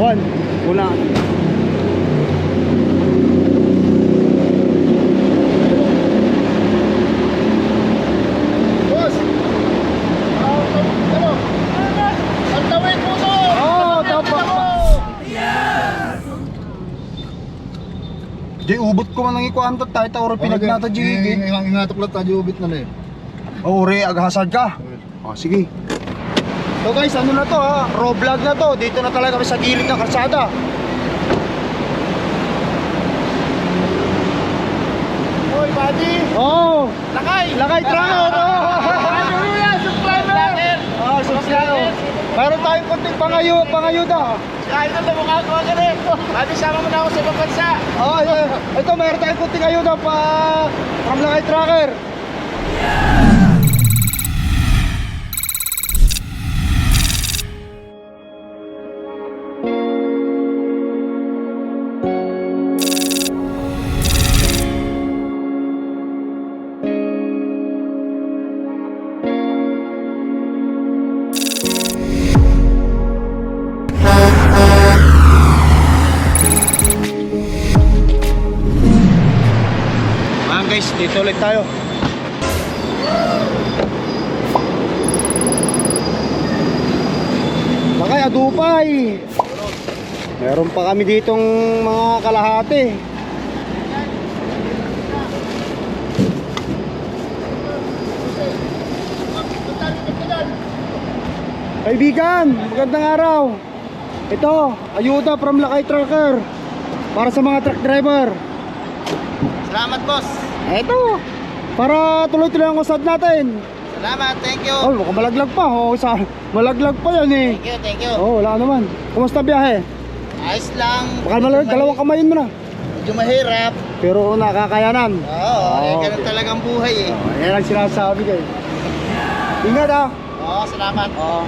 One. Una. Boss! Ah, ano? Ang. Di ubot ko man nang ikuan to tayo tayo pinagnata jigit. Ingatok lang tayo ubit na na eh. Ore aghasad ka. Oh, sige. So guys, ano na to ha? Raw vlog na to. Dito na talaga kami sa gilid ng kalsada. Hoy, buddy! Oh, Lakay! lakay tracker. Hallelujah! Subscriber! Ah, subscribe. Mayroon tayong konting pangayo, pangayuda. Idol na mukha ko ka rin. Buddy, sama mo na ako sa ibang bansa. Oh, yeah. ito mayroon tayong konting ayuda pa from lakay tracker. Ayan Kami ditong mga kalahati. Kaibigan, magandang araw. Ito, ayuda from Lakay Trucker. Para sa mga truck driver. Salamat, boss. Eto, para tuloy-tuloy ang usad natin. Salamat, thank you. Oh, mukhang malaglag pa. Oh, sa, malaglag pa yan eh. Thank you, thank you. Oh, wala naman. Kumusta biyahe? Ayos lang. Baka malaglag, dalawang kamayin mo na. Medyo mahirap. Pero nakakayanan. Oo, eh, Oo. ganun talagang buhay eh. Oh, yan ang sinasabi kayo. Ingat ah. Oo, salamat. Oh.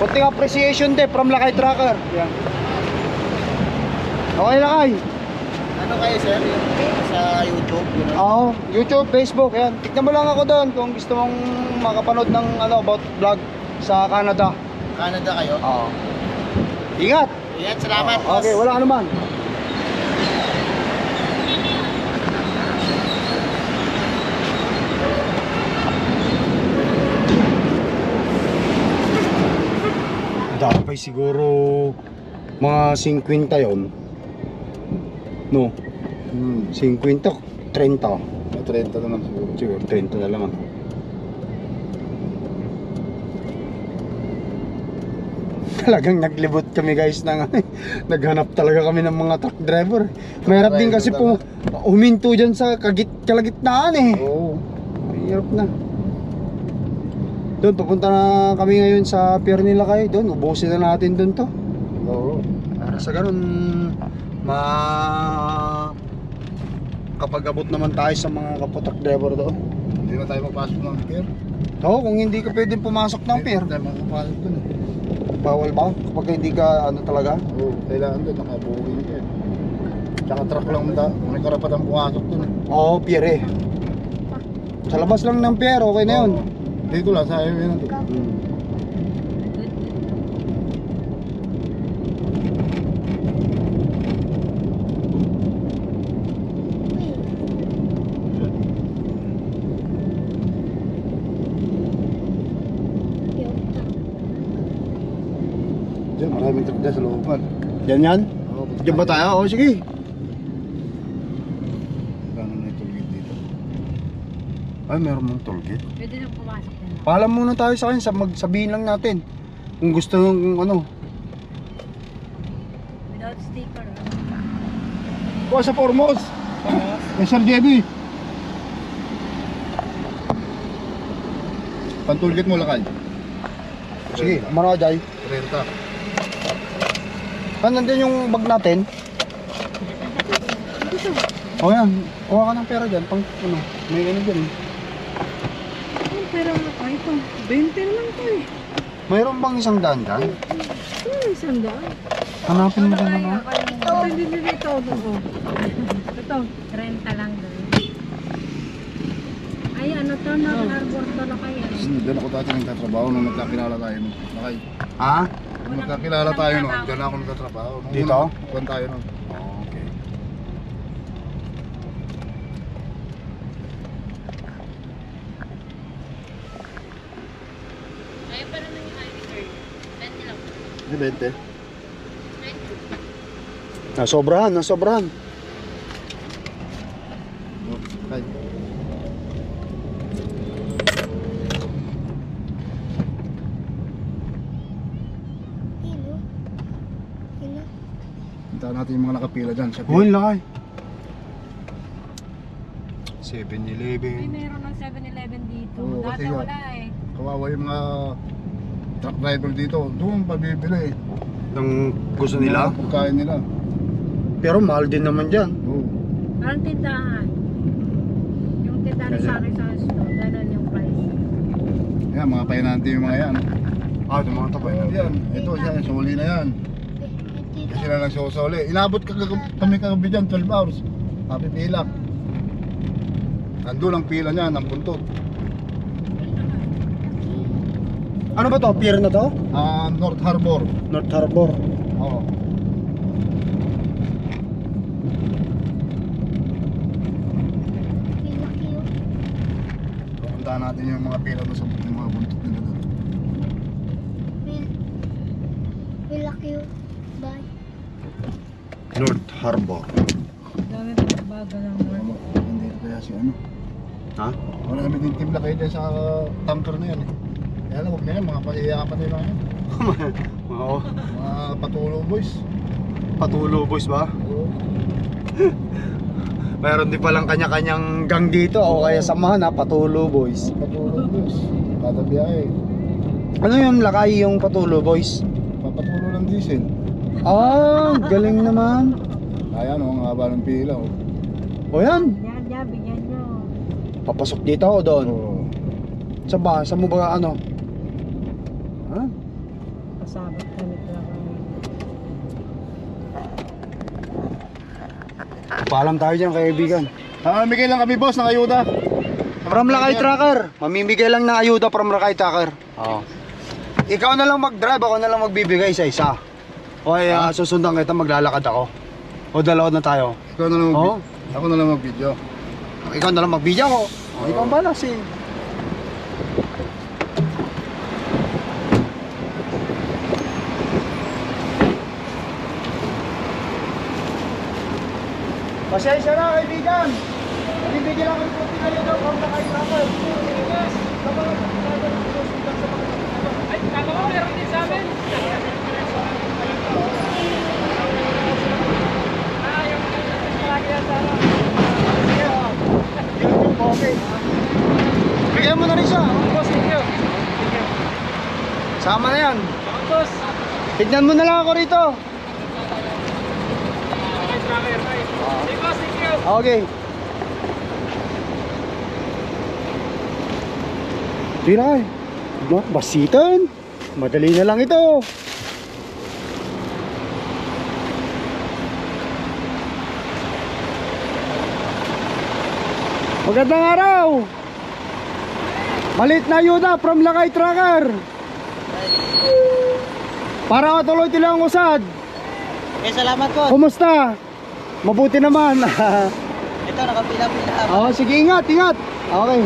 Kunting appreciation din from Lakay Trucker. Yan. Okay, Lakay. Ano kayo, sir? Sa YouTube? Yun, Oo, YouTube, Facebook, yan. Tignan mo lang ako doon kung gusto mong makapanood ng ano about vlog sa Canada. Canada kayo? Oo. Ingat. Yan, salamat, boss. Okay, wala ka naman. Dapat siguro mga 50 yon. No, Hmm. 50, 30. 30 naman siguro. Siguro 30 na lang. Talagang naglibot kami guys ng naghanap talaga kami ng mga truck driver. Mahirap din kasi po huminto dyan sa kagit kalagitnaan eh. Oo. Mahirap na. Doon, papunta na kami ngayon sa pier nila kayo. Doon, ubusin na natin doon to. Oo. Para sa ganun, ma... Kapag abot naman tayo sa mga kapotruck driver doon. Hindi na tayo magpasok ng pier. Oo, kung hindi ka pwedeng pumasok ng pier. Hindi tayo makapasok dun eh. Bawal ba? Kapag hindi ka ano talaga? Oo, kailangan doon, nakabuhin ka eh. Tsaka truck lang da, may karapatan pumasok dun eh. Oo, pier eh. Sa labas lang ng pier, okay na yun. Dito lang, sa highway na to. Diyan, maraming truck dyan sa looban. Yan yan? Oo, Diyan ba tayo? Oo, sige. Gano'n na yung tulgit dito. Ay, meron mong tollgate. Pwede nang pumasok din. Paalam muna tayo sa akin, sa magsabihin lang natin. Kung gusto ng ano. Without sticker. Kuha sa Formos! Yes, Sir JB! Pantulgit mo lakay. Sige, mara Jai. 30. Ah, nandun yung bag natin. O yan, kuha ka ng pera dyan. Pang, ano, may ano dyan. Ang pera mo. Ay, ito. 20 na lang ito eh. Mayroon bang isang daan dyan? Ano isang daan? Hanapin mo dyan ano. Ito, hindi nila ito. Ito. Ito. 30 lang doon. Ay, ano to? North Harbor to na kayo. Doon ako dati nagtatrabaho nung nagkakilala tayo. Lakay. Ha? Magkakilala tayo nun. Diyan ako nagtatrabaho. Nung Dito? una, Kuwan tayo nun. Okay. Ayaw pa naman yung ID card. 20 lang. Hindi, 20. Nasobrahan, nasobrahan. Oh, Ay. Hintahan nakapila dyan. Sa Uy, lakay. May 7-Eleven. meron ng 7-Eleven dito. Oo, Dati kasi nga- wala eh. Kawawa yung mga truck driver dito. Doon pabibili eh. Ng gusto nila. Mga Pagkain nila. Pero mahal din naman dyan. Oo. Parang tindahan. Yung tindahan ni Kasi- Sari sa store, ganun yung price. Yan, mga painante yung mga yan. Ah, yung mga tabay Oo, yan. Ito, yan. Suli na yan. Kasi na nagsusuli. Inabot ka kami kagabi dyan, 12 hours. Papipila. Nandun ang pila niya, ng buntot. Ano ba to? Pier na to? Ah, North Harbor. North Harbor. Oo. Pupuntahan natin yung mga pila doon sa mga buntot nila doon. North Harbor. Dami pa bago ng Ano, Hindi kaya si ano. Ha? Wala kami din team kayo dyan sa tanker na yan eh. Kaya alam, huwag na yan, mga pasiyakan na yan. Oo. Mga patulo boys. Patulo boys ba? Oo. Mayroon din palang kanya-kanyang gang dito o kaya samahan ha, Patulo boys. Patulo boys. Kada biyahe. Ano yung lakay yung Patulo boys? Papatulo ng diesel. Ah, galing naman. Ayan o, ang haba ng pila oh. O yan, Yan, yan, bigyan nyo. papasok dito o doon? Oo. Sa ba? Sa mo ba ano? Ha? Pasabot kami lang. Paalam tayo dyan kaibigan. Mamamigay lang kami boss ng ayuda. From Lakay Tracker. Mamimigay lang ng ayuda from Lakay Tracker. Oo. Ikaw na lang mag-drive, ako na lang magbibigay sa isa. O ay ah, susundan kita, maglalakad ako. O dalawa na tayo. Ikaw na lang mag Oo. Ako na lang mag-video. Ikaw na lang magbidya ko. O, ikaw ang bala si... Pasensya na kaibigan. Bibigyan ako ng konti kayo daw from the kay Tracker. Yes. Ay, kala ko meron din sa amin. Okay. Bigyan mo na rin siya. Boss, thank you. Sama na yan. Boss. Tignan mo na lang ako rito. Okay. Tira eh. Basitan. Madali na lang ito. Magandang araw! Malit na ayuda from Lakay Tracker. Para matuloy tila ang usad. Eh, salamat po. Kumusta? Mabuti naman. Ito, nakapila-pila. oh, sige, ingat, ingat. Okay.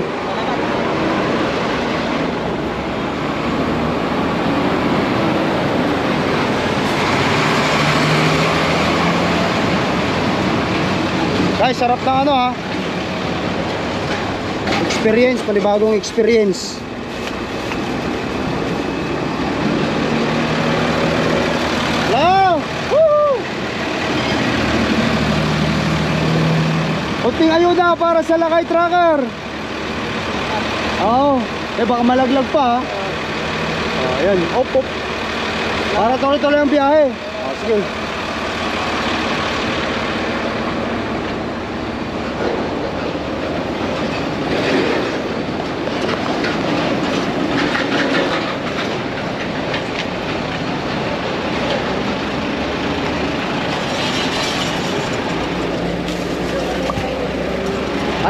Guys, sarap ng ano ha. Experience, panibagong experience. Hello! Woo! Kunting ayuda para sa Lakay Tracker. Oo. Eh baka malaglag pa. Oh, ayan. Op, op. Para tuloy-tuloy ang biyahe. Oh, sige.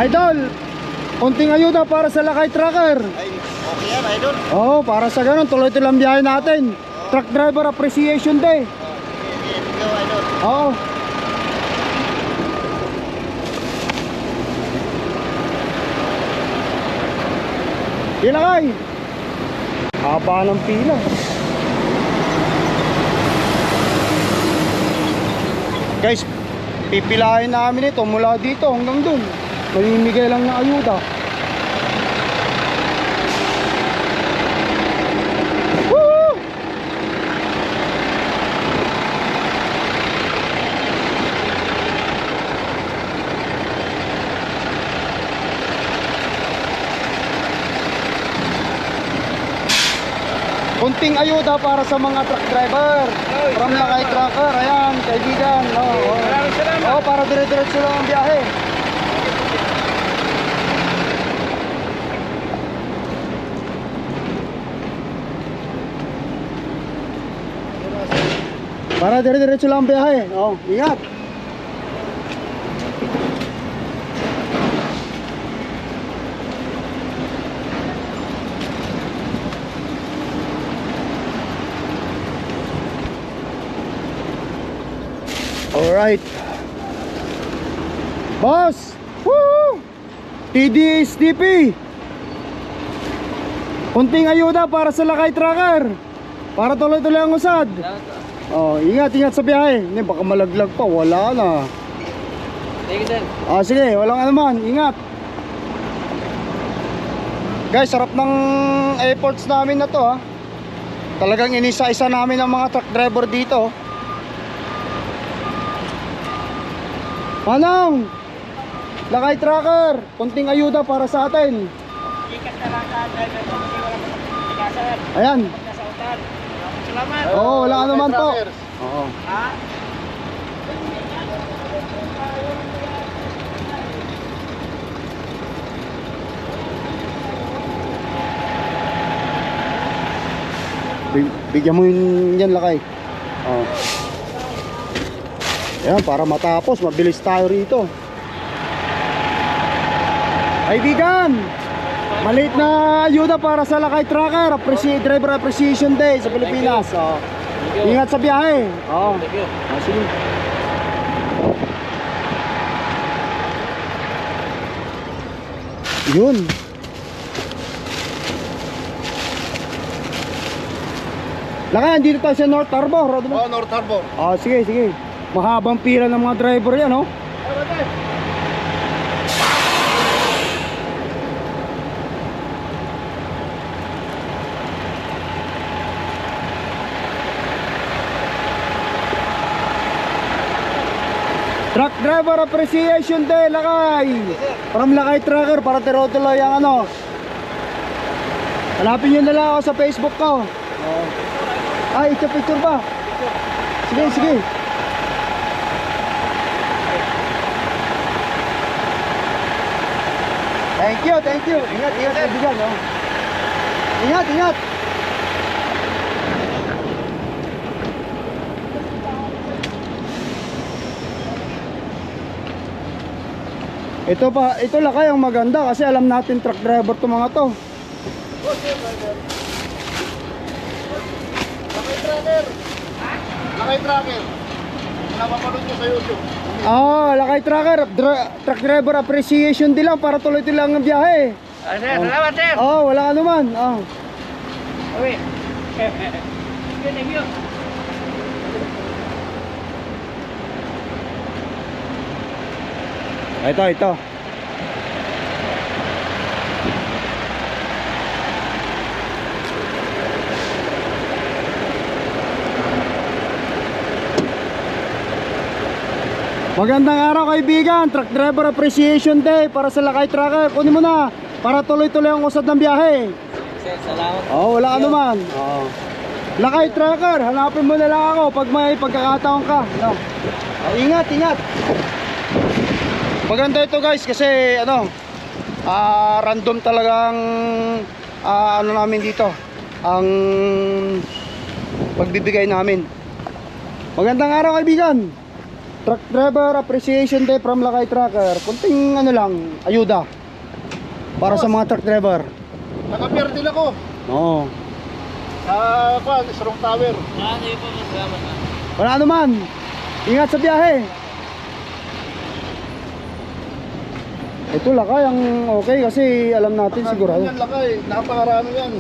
Idol, konting ayuda para sa Lakay Tracker. Ay, okay yan, idol. Oo, para sa ganun, tuloy-tuloy ang biyahe natin. Oo. Truck Driver Appreciation Day. Oo. Ilakay. Haba ng pila. Guys, pipilahin namin ito mula dito hanggang dun. Mamimigay lang ng ayuda. Woo! Kunting ayuda para sa mga truck driver. From Lakay Trucker, ayan, kaibigan. Oh, oh. Oh, para dire-diretso lang ang biyahe. Para dire-diretso lang ang biyahe. Oh, ingat. Alright. Boss! Woo! TDSDP! Kunting ayuda para sa lakay tracker. Para tuloy-tuloy ang usad. Oh, ingat, ingat sa biyahe. Hindi, baka malaglag pa. Wala na. Thank you, sir. Ah, sige, walang ano man. Ingat. Guys, sarap ng efforts namin na to ha. Talagang inisa-isa namin ang mga truck driver dito. Manong! Lakay tracker! Kunting ayuda para sa atin. Ikat na lang sa driver ko kasi wala pa sa Ayan. Utan. Salamat. Oo, wala ka naman po. Oo. Ha? Bi- Bigyan mo yun yan lakay. Oh. Ayan, para matapos, mabilis tayo rito. Kaibigan! Maliit na ayuda para sa Lakay Tracker, Appreciate Driver Appreciation Day sa Pilipinas. Oh. Ingat sa biyahe. Oh. Thank you. Ah, sige. Yun. Lakay, andito tayo sa North Harbor. Mo. Oh, North Harbor. Ah, sige, sige. Mahabang pila ng mga driver yan, oh. Driver Appreciation Day, Lakay. From Lakay Trucker, para tirotuloy ang ano. Hanapin nyo na lang ako sa Facebook ko. Ay, ito picture ba? Sige, sige. Thank you, thank you. Ingat, ingat. Oh. Ingat, ingat. Ito pa, ito lakay ang maganda kasi alam natin truck driver to mga to. Lakay Tracker. Lakay Tracker. Napapanood ko sa YouTube. Ah, lakay trucker, dra- truck driver appreciation din lang para tuloy-tuloy lang ang biyahe. Ah, sir, salamat, sir. Oh, wala ka naman. Oh. Uwi. Good, thank you. Ito, ito. Magandang araw kaibigan, Truck Driver Appreciation Day para sa Lakay Trucker. Kunin mo na para tuloy-tuloy ang usad ng biyahe. Sir, salamat. Oh, wala ka naman. Oh. Lakay Trucker, hanapin mo na lang ako pag may pagkakataon ka. No. Oh, ingat, ingat. Maganda ito guys kasi ano, ah random talagang ah, ano namin dito. Ang pagbibigay namin. Magandang araw kaibigan. Truck Driver Appreciation Day from Lakay Trucker. Kunting ano lang, ayuda. Para sa mga truck driver. Naka-pier din ako. Oo. Sa kwan, Strong Tower. Wala naman. Ingat sa biyahe. Ito lakay. Ang okay kasi alam natin sigurado. Yan lakay, napakarami yan.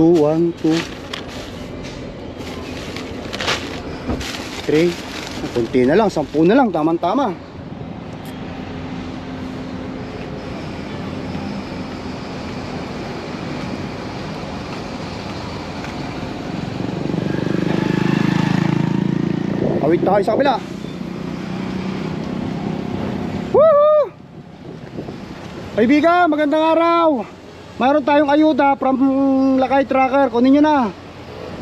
2, 1, 2 3 Kunti na lang, 10 na lang, tamang-tama Awit tayo sa kabila Kaibigan, magandang araw Mayroon tayong ayuda from Lakay Tracker. Kunin nyo na.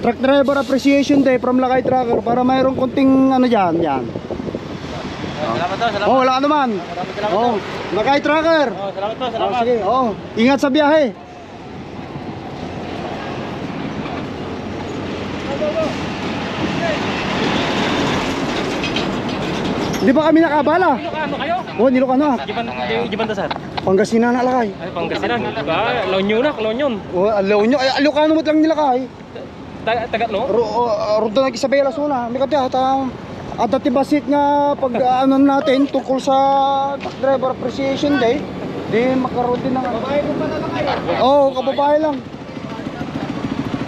Truck Driver Appreciation Day from Lakay Tracker para mayroong konting ano dyan. Yan. Salamat to, salamat. Oh, wala ka naman. Maraming salamat Oh, Lakay Tracker. Oh, salamat Oh, salamat. sige. Oh, ingat sa biyahe. Hindi ba kami nakabala? Ilocano kayo? Oh, Nilokano ah. Giban, sir. Pangasinan na lakay. Ay, Pangasinan. Diba? La Union na, La Union. Oh, alaw nyo. Ay, Ilocano mo lang nilakay. Taga, taga no? Ro, uh, Rodo na Isabela suna. May kati hata at dati basit nga pag ano natin tungkol sa driver appreciation day. Di makaroon din ng Babae ko pa na lakay. Oo, oh, kababae lang.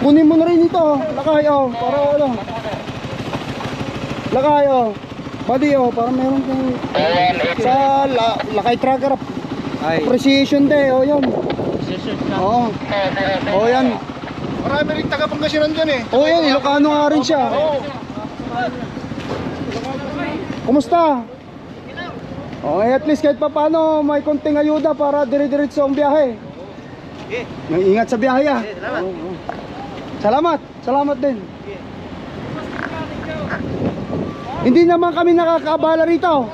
Kunin mo na rin ito, lakay oh, para ano. Lakay oh. Buddy oh, para meron kang sa la, lakay tracker appreciation day oh, yun. Oo. Oh, yan. Marami rin taga Pangasinan dyan eh. Oo, yan, Ilocano nga rin siya. Kumusta? Okay, at least kahit pa paano may konting ayuda para dire-diretso ang biyahe. May ingat sa biyahe ah. Oo. Salamat, salamat din. Hindi naman kami nakakaabala rito.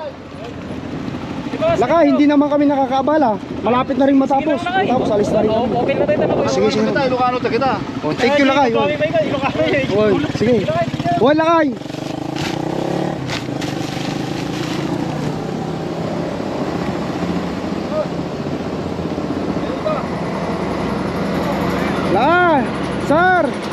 Laka, hindi naman kami nakakaabala. Malapit na rin matapos. Tapos alis na rin kami. Okay na tayo tanong. Sige, sige. Kita, Ilocano ta kita. Oh, thank you, Lakay. Oh. Oy, sige. Oy, lakay. Lakay, sir.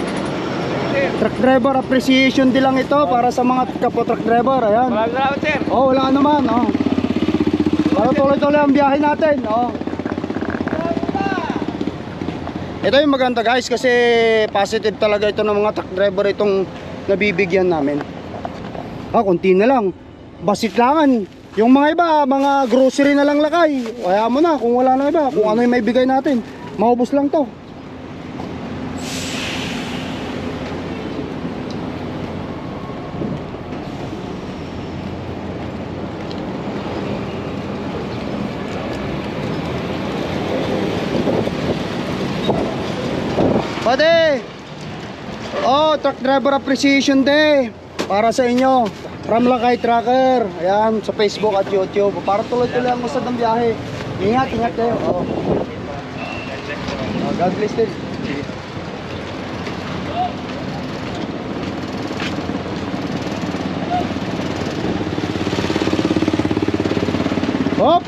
Truck driver appreciation din lang ito para sa mga kapwa truck driver. Ayan. Maraming salamat sir. Oh, wala naman, oh. Para tuloy-tuloy ang biyahe natin, oh. Ito yung maganda guys kasi positive talaga ito ng mga truck driver itong nabibigyan namin. Ah, konti na lang. Basit langan. Yung mga iba, mga grocery na lang lakay. Kaya mo na kung wala na iba, kung ano yung may bigay natin. Maubos lang to. Pwede! Oh, Truck Driver Appreciation Day para sa inyo. From Lakay Tracker. Ayan, sa Facebook at YouTube. Para tuloy-tuloy ang usad ng biyahe. Ingat, ingat kayo. Oh. Oh, God bless din. Hop!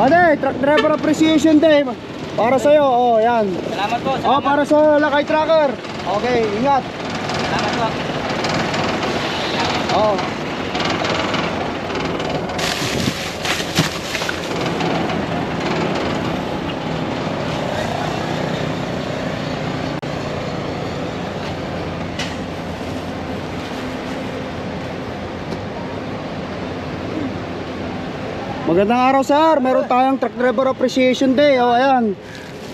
Ate, Truck Driver Appreciation Day. Para sa'yo, oh, yan. Salamat po. Oh, para sa Lakay Tracker. Okay, ingat. Salamat po. Oh. Magandang araw sir, meron tayong truck driver appreciation day. Oh, ayan.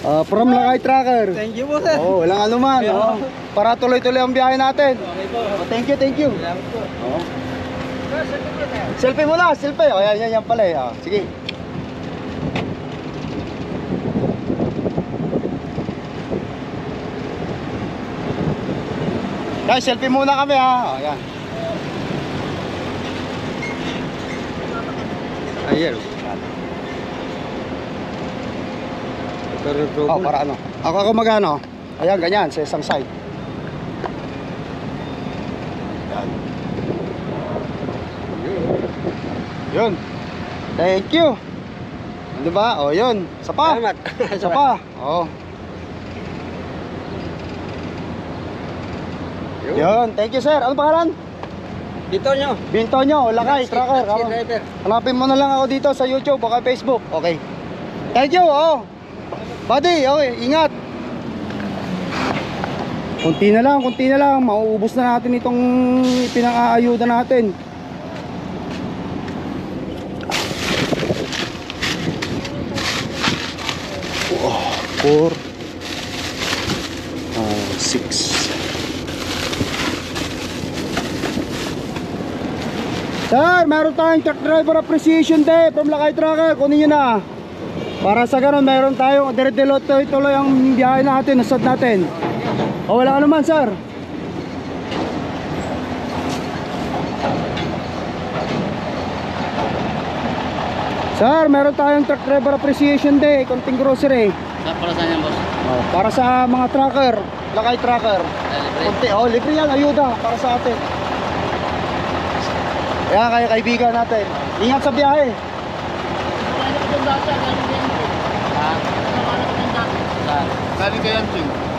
Ah, from Lakay Tracker. Thank you po sir. Oh, walang anuman. Oh, para tuloy-tuloy ang biyahe natin. Okay po. Oh, thank you, thank you. Salamat po. Oh. Selfie muna, selfie. Oh, yan, yan, yan pala eh. Oh, sige. Guys, selfie muna kami ha. Oh, yan. Ayan. Oh, para ano? Ako ako magano? Ayan, ganyan, sa isang side. Yan. Yun. Thank you. Di ba? O, yun. Isa pa. Salamat. Isa pa. Oo. Yun. Thank you, sir. Ano pangalan? Dito nyo. Binto nyo, lakay, Next tracker. taxi Ako. driver. Hanapin mo na lang ako dito sa YouTube o kay Facebook. Okay. Thank you, oh. Buddy, okay, ingat. Kunti na lang, kunti na lang. Mauubos na natin itong pinakaayuda natin. Oh, 4 6 Sir, meron tayong truck driver appreciation day from Lakay Trucker. Kunin nyo na. Para sa ganun, meron tayong dire-dilo tuloy ang biyahe natin, nasad natin. O wala ka naman, sir. Sir, meron tayong truck driver appreciation day, konting grocery. Sa para saan yan, boss? Oh, para sa mga trucker, Lakay Trucker. Konti, oh, libre yan, ayuda para sa atin. Kaya kayo kaibigan natin. Ingat sa biyahe. Galing kay Yansing.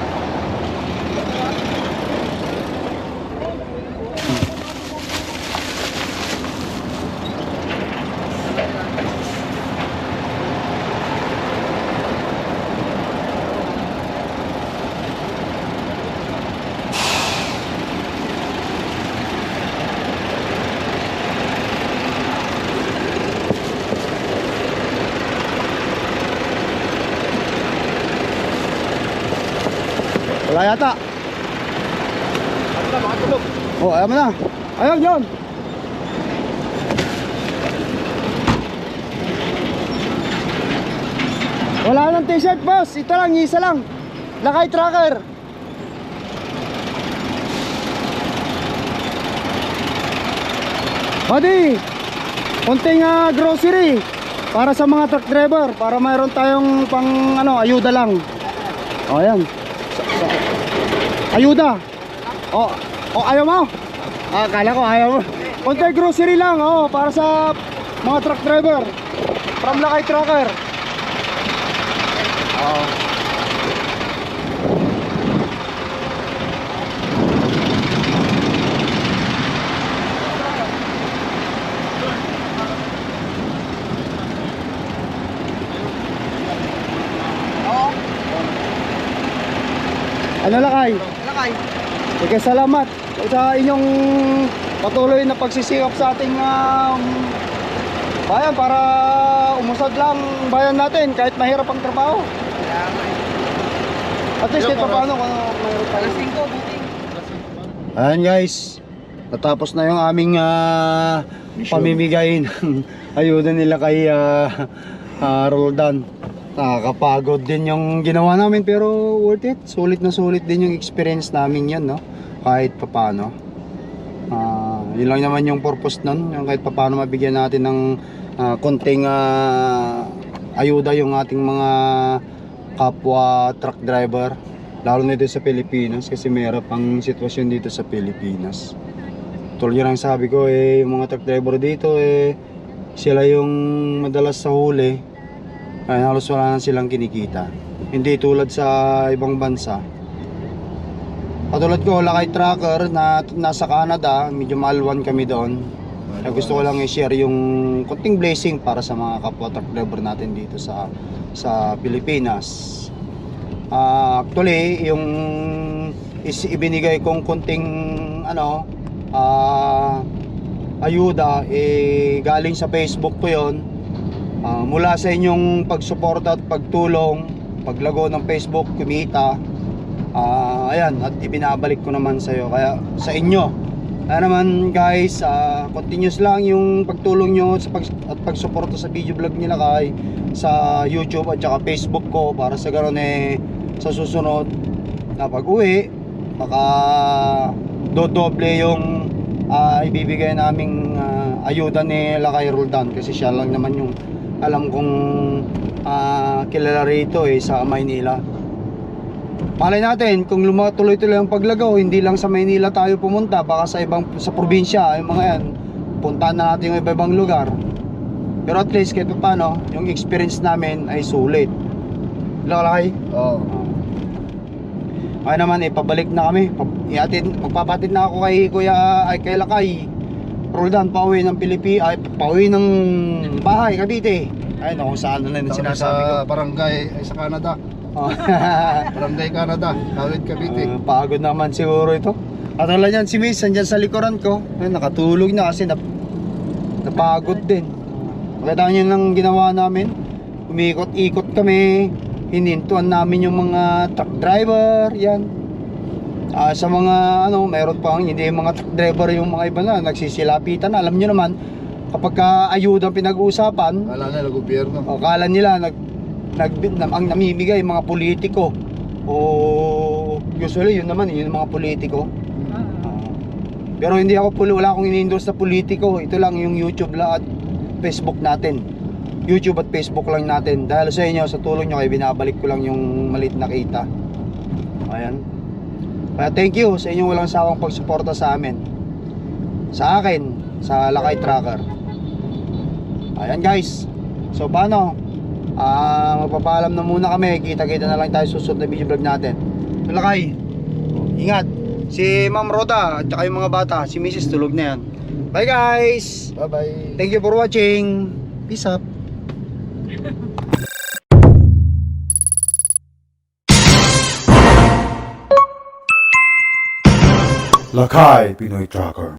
Wala yata. Ano na, makatulog. Oh, ayaw mo na. Ayun, yun. Wala nang t-shirt, boss. Ito lang, isa lang. Lakay tracker. Buddy, konting ah, grocery para sa mga truck driver para mayroon tayong pang ano, ayuda lang. O, ayan. Ayuda. Oh, oh ayaw mo? Ah, akala ko ayaw mo. Konti grocery lang, oh, para sa mga truck driver. From Lakay Trucker. Oh. Ano lakay? Lakay. Sige, salamat sa inyong patuloy na pagsisikap sa ating um, bayan para umusad lang bayan natin kahit mahirap ang trabaho. At least kahit paano kung mayroon tayo. 5, buting. Ayan guys, natapos na yung aming ah, pamimigay ng ayuda nila kay ah, ah, Roldan. Nakakapagod din yung ginawa namin pero worth it. Sulit na sulit din yung experience namin yan, no? Kahit papano. Ah, yun lang naman yung purpose nun, yung kahit papano mabigyan natin ng ah, konting ah, ayuda yung ating mga kapwa truck driver lalo na dito sa Pilipinas kasi mayroon pang sitwasyon dito sa Pilipinas tulad yun ang sabi ko eh yung mga truck driver dito eh sila yung madalas sa huli ay halos wala na silang kinikita hindi tulad sa ibang bansa Katulad ko, lakay tracker na nasa Canada, medyo malwan kami doon. Kaya gusto ko lang i-share yung konting blessing para sa mga kapwa truck driver natin dito sa sa Pilipinas. Ah, actually, yung is ibinigay kong konting ano ah ayuda eh galing sa Facebook ko 'yon. Ah, mula sa inyong pagsuporta at pagtulong, paglago ng Facebook, kumita. Ah, ayan, at ibinabalik ko naman sa iyo kaya sa inyo. Kaya naman guys, ah, continuous lang yung pagtulong nyo sa pag, at pagsuporta sa video vlog nila kay sa YouTube at saka Facebook ko para sa ganoon eh sa susunod na pag-uwi baka dodoble yung ah, ibibigay naming ah, ayuda nila kay Roldan kasi siya lang naman yung alam kong ah, kilala rito eh sa Maynila. Malay natin kung lumatuloy-tuloy ang paglagaw, hindi lang sa Maynila tayo pumunta, baka sa ibang sa probinsya, yung mga yan, puntahan na natin yung iba-ibang lugar. Pero at least kahit pa paano, yung experience namin ay sulit. Lalakay. Oo. Kaya naman, ipabalik na kami. Iatid, magpapatid na ako kay Kuya, ay kay Lakay. Roldan, pauwi ng Pilipi, ay pauwi ng bahay, Cavite. Ay, naku, saan na lang yung Sinasabi ko. sa barangay ay sa Canada. Oh. Barangay Canada, Kawit Cavite. Uh, pagod naman siguro ito. At wala niyan si Miss, andyan sa likuran ko. Ayun, nakatulog na kasi nap napagod din. Pakita niyo lang ginawa namin. Umikot-ikot kami. Hinintuan namin yung mga truck driver. Yan. Ah, sa mga ano, meron pa hindi mga truck driver yung mga iba na nagsisilapitan. Alam niyo naman, kapag ka ayuda pinag-uusapan, Wala na, ng gobyerno. o kala nila nag, nag ang namimigay mga politiko. O usually yun naman, yun mga politiko. Ah. pero hindi ako puli, wala akong ini-endorse na politiko. Ito lang yung YouTube lang at Facebook natin. YouTube at Facebook lang natin. Dahil sa inyo, sa tulong nyo kayo, binabalik ko lang yung maliit na kita. Ayan. Kaya thank you sa inyong walang sawang pagsuporta sa amin. Sa akin, sa Lakay Tracker. Ayan guys. So paano? Ah, magpapaalam na muna kami. Kita-kita na lang tayo susunod na video vlog natin. Lakay. Ingat. Si Ma'am Roda at saka yung mga bata, si Mrs. tulog na yan. Bye guys. Bye-bye. Thank you for watching. Peace up. Lakay Pinoy Tracker